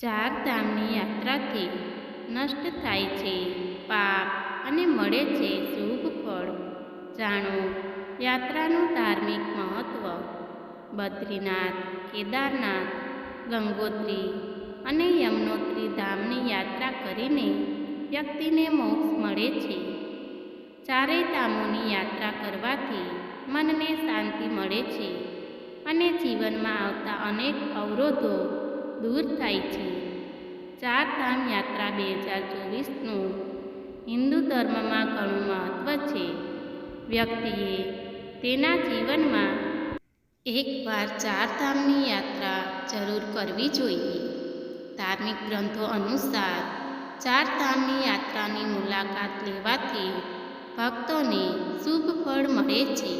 ચાર યાત્રાથી નષ્ટ થાય છે, પાપ અને મળે છે શુભ ફળ. જાણો, યાત્રાનું ધાર્મિક મહત્ત્વ બદ્રીનાથ, કેદારનાથ, ગંગોત્રી અને યમનોત્રી ધામની યાત્રા કરીને વ્યક્તિને મોક્ષ મળે છે. ચારેય ધામોની યાત્રા કરવાથી મનને શાંતિ મળે છે અને જીવનમાં આવતા અનેક અવરોધો દૂર થાય છે. ચાર ધામ યાત્રા બે હજાર ચોવીસનું હિન્દુ ધર્મમાં ઘણું મહત્ત્વ છે. વ્યક્તિએ તેના જીવનમાં એકવાર ચાર ધામની યાત્રા જરૂર કરવી જોઈએ. ધાર્મિક ગ્રંથો અનુસાર ચાર ધામની યાત્રાની મુલાકાત લેવાથી ભક્તોને શુભ ફળ મળે છે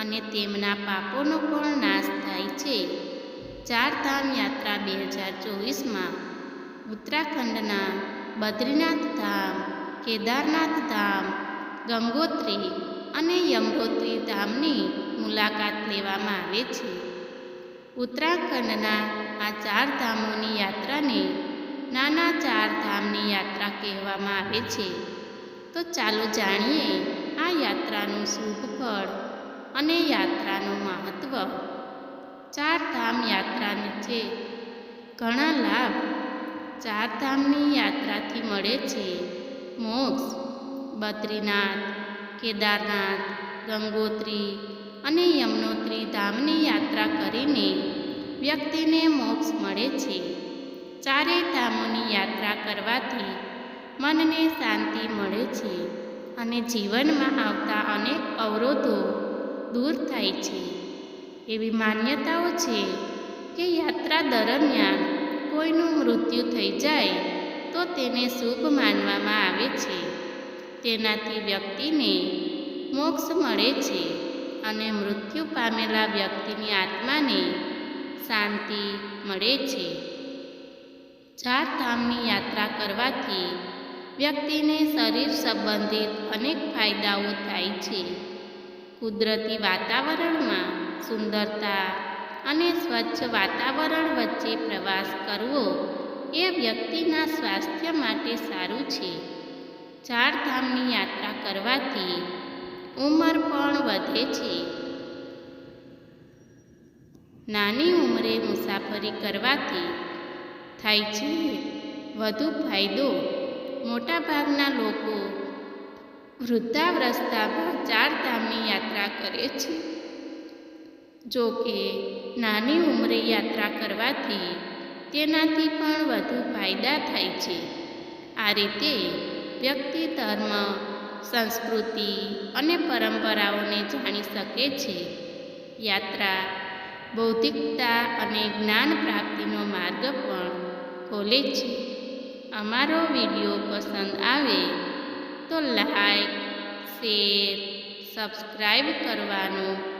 અને તેમના પાપોનો પણ નાશ થાય છે. ચાર ધામ યાત્રા બે હજાર ચોવીસમાં ઉત્તરાખંડના બદ્રીનાથ ધામ, કેદારનાથ ધામ, ગંગોત્રી અને યમનોત્રી ધામની મુલાકાત લેવામાં આવે છે. ઉત્તરાખંડના આ ચાર ધામોની યાત્રાને નાના ચાર ધામની યાત્રા કહેવામાં આવે છે. તો ચાલો જાણીએ આ યાત્રાનું શુભ ફળ અને યાત્રાનું મહત્ત્વ ચાર ધામ યાત્રાને છે. ઘણા લાભ ચાર ધામની યાત્રાથી મળે છે. મોક્ષ, બદ્રીનાથ, કેદારનાથ, ગંગોત્રી અને યમનોત્રી ધામની યાત્રા કરીને વ્યક્તિને મોક્ષ મળે છે. ચારેય ધામોની યાત્રા કરવાથી મનને શાંતિ મળે છે અને જીવનમાં આવતા અનેક અવરોધો દૂર થાય છે. એવી માન્યતાઓ છે કે યાત્રા દરમિયાન કોઈનું મૃત્યુ થઈ જાય તો તેને શુભ માનવામાં આવે છે. તેનાથી વ્યક્તિને મોક્ષ મળે છે અને મૃત્યુ પામેલા વ્યક્તિની આત્માને શાંતિ મળે છે. ચારધામની યાત્રા કરવાથી વ્યક્તિને શરીર સંબંધિત અનેક ફાયદાઓ થાય છે. કુદરતી વાતાવરણમાં સુંદરતા અને સ્વચ્છ વાતાવરણ વચ્ચે પ્રવાસ કરવો એ વ્યક્તિના સ્વાસ્થ્ય માટે સારું છે. ચારધામની યાત્રા કરવાથી ઉંમર પણ વધે છે. નાની ઉંમરે મુસાફરી કરવાથી થાય છે વધુ ફાયદો. મોટાભાગના લોકો વૃદ્ધાવસ્થામાં ચારધામની યાત્રા કરે છે. જો કે નાની ઉંમરે યાત્રા કરવાથી તેનાથી પણ વધુ ફાયદા થાય છે. આ રીતે વ્યક્તિ ધર્મ, સંસ્કૃતિ અને પરંપરાઓને જાણી શકે છે. યાત્રા, બૌદ્ધિકતા અને જ્ઞાન પ્રાપ્તિનો માર્ગ પણ ખોલે છે. અમારો વીડિયો પસંદ આવે તો લાઈક, શેર સબસ્ક્રાઈબ કરવાનું